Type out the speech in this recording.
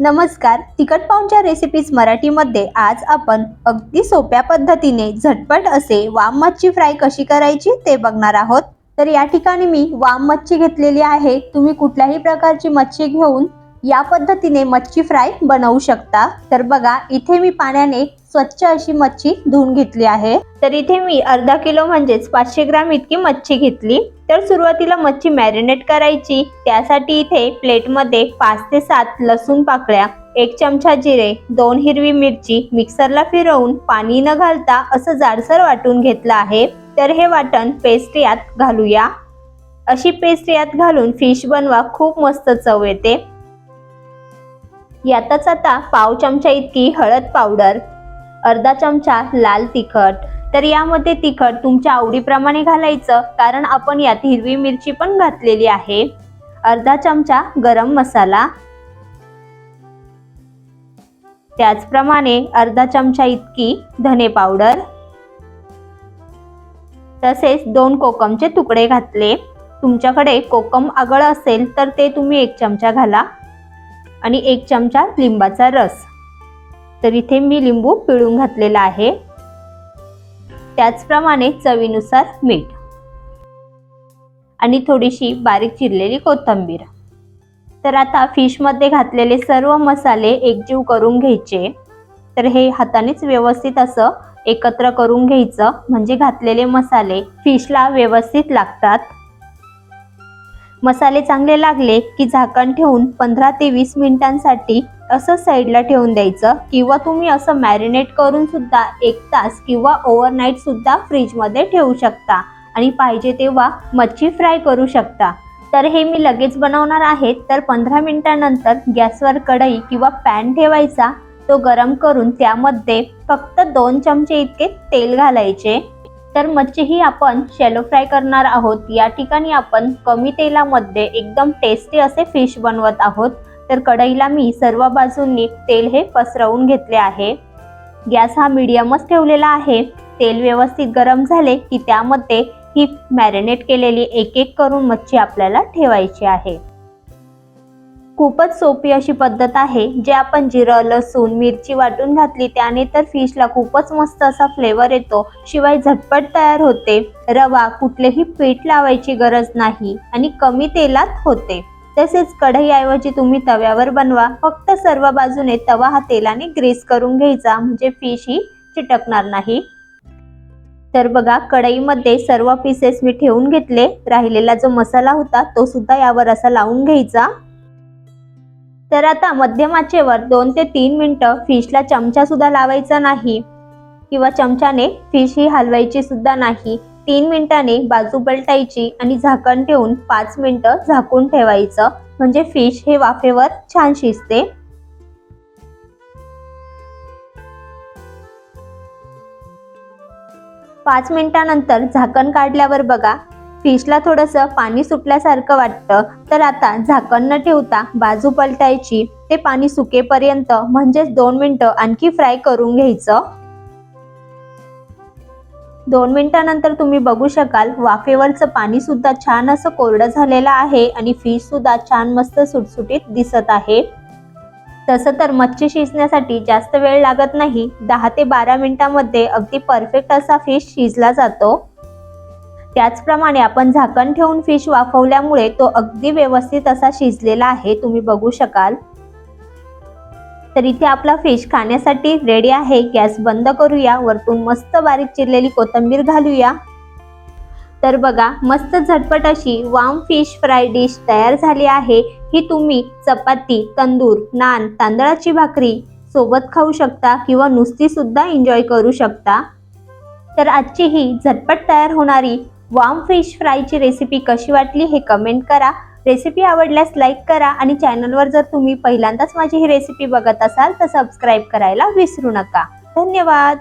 नमस्कार तिखट पाऊंच्या रेसिपीज मराठीमध्ये आज आपण अगदी सोप्या पद्धतीने झटपट असे वाम मच्छी फ्राय कशी करायची ते बघणार आहोत. तर या ठिकाणी मी वाम मच्छी घेतलेली आहे. तुम्ही कुठल्याही प्रकारची मच्छी घेऊन या पद्धतीने मच्छी फ्राय बनवू शकता. तर बघा इथे मी पाण्याने स्वच्छ अशी मच्छी धुवून घेतली आहे. तर इथे मी अर्धा किलो म्हणजेच पाचशे ग्राम इतकी मच्छी घेतली. तर सुरुवातीला मच्छी मॅरिनेट करायची. त्यासाठी इथे प्लेटमध्ये पाच ते सात लसूण पाकळ्या एक चमचा जिरे दोन हिरवी मिरची मिक्सरला फिरवून पाणी न घालता असं जाडसर वाटून घेतलं आहे. तर हे वाटण पेस्ट यात घालूया. अशी पेस्ट यात घालून फिश बनवा खूप मस्त चव येते. यातच आता पाव चमचा इतकी हळद पावडर अर्धा चमचा लाल तिखट. तर यामध्ये तिखट तुमच्या आवडीप्रमाणे घालायचं कारण आपण यात हिरवी मिरची पण घातलेली आहे. अर्धा चमचा गरम मसाला. त्याचप्रमाणे अर्धा चमचा इतकी धने पावडर तसेच दोन कोकमचे तुकडे घातले. तुमच्याकडे कोकम आगळ असेल तर ते तुम्ही एक चमचा घाला. आणि एक चमचा लिंबाचा रस. तर इथे मी लिंबू पिळून घातलेला आहे. त्याचप्रमाणे चवीनुसार मीठ. आणि थोडीशी बारीक चिरलेली कोथिंबीर. तर आता फिशमध्ये घातलेले सर्व मसाले एकजीव करून घ्यायचे. तर हे हातानेच व्यवस्थित असं एकत्र करून घ्यायचं. म्हणजे घातलेले मसाले फिशला व्यवस्थित लागतात. मसाले चांगले लागले की झाकण ठेवून पंधरा ते वीस मिनिटांसाठी असं साईडला ठेवून द्यायचं. किंवा तुम्ही असं मॅरिनेट करून सुद्धा एक तास किंवा ओव्हरनाईट सुद्धा फ्रीजमध्ये ठेवू शकता. आणि पाहिजे तेव्हा मच्छी फ्राय करू शकता. तर हे मी लगेच बनवणार आहे. तर पंधरा मिनिटानंतर गॅसवर कढई किंवा पॅन ठेवायचा. तो गरम करून त्यामध्ये फक्त दोन चमचे इतके तेल घालायचे. तर मच्छी ही आपण शॅलो फ्राय करणार आहोत. या ठिकाणी आपण कमी तेलामध्ये एकदम टेस्टी असे फिश बनवत आहोत. तर कढईला मी सर्व बाजूंनी तेल हे पसरवून घेतले आहे. गॅस हा मीडियमच ठेवलेला आहे. तेल व्यवस्थित गरम झाले की त्यामध्ये ही मॅरिनेट केलेली एक एक करून मच्छी आपल्याला ठेवायची आहे. खूपच सोपी अशी पद्धत आहे. जे आपण जिरं लसूण मिरची वाटून घातली त्याने तर फिशला खूपच मस्त असा फ्लेवर येतो. शिवाय झटपट तयार होते. रवा कुठलेही पीठ लावायची गरज नाही आणि कमी तेलात होते. तसेच कढईऐवजी तुम्ही तव्यावर बनवा. फक्त सर्व बाजूने तवा हा तेलाने ग्रीस करून घ्यायचा. म्हणजे फिश ही चिटकणार नाही. तर बघा कढईमध्ये सर्व पीसेस मी ठेवून घेतले. राहिलेला जो मसाला होता तो सुद्धा यावर असा लावून घ्यायचा. तर आता मध्यम आचेवर दोन ते तीन मिनटं फिशला चमचा सुद्धा लावायचा नाही. किंवा चमच्याने फिश ही हलवायची सुद्धा नाही. तीन मिनिटाने बाजू पलटायची आणि झाकण ठेवून पाच मिनिटं झाकून ठेवायचं. म्हणजे फिश हे वाफेवर छान शिजते. पाच मिनिटानंतर झाकण काढल्यावर बघा फिशला थोडंसं पाणी सुटल्यासारखं वाटतं. तर आता झाकण न ठेवता बाजू पलटायची. ते पाणी सुकेपर्यंत म्हणजेच दोन मिनिटं आणखी फ्राय करून घ्यायचं. दोन मिनिटानंतर तुम्ही बघू शकाल वाफेवरचं पाणी सुद्धा छान असं कोरडं झालेलं आहे आणि फिश सुद्धा छान मस्त सुटसुटीत दिसत आहे. तसं तर मच्छी शिजण्यासाठी जास्त वेळ लागत नाही. दहा ते बारा मिनिटांमध्ये अगदी परफेक्ट असा फिश शिजला जातो. त्याचप्रमाणे आपण झाकण ठेवून फिश वाफवल्यामुळे तो अगदी व्यवस्थित असा शिजलेला आहे. तुम्ही बघू शकाल. तर इथे आपला फिश खाण्यासाठी रेडी आहे. गॅस बंद करूया. वरतून मस्त बारीक चिरलेली कोथिंबीर घालूया. तर बघा मस्त झटपट अशी वाम फिश फ्राय डिश तयार झाली आहे. ही तुम्ही चपाती तंदूर नान तांदळाची भाकरी सोबत खाऊ शकता किंवा नुसती सुद्धा एन्जॉय करू शकता. तर आजची ही झटपट तयार होणारी वाम फिश फ्रायची रेसिपी कशी वाटली हे कमेंट करा. रेसिपी आवडल्यास लाईक करा आणि चॅनलवर जर तुम्ही पहिल्यांदाच माझी ही रेसिपी बघत असाल तर सबस्क्राईब करायला विसरू नका. धन्यवाद.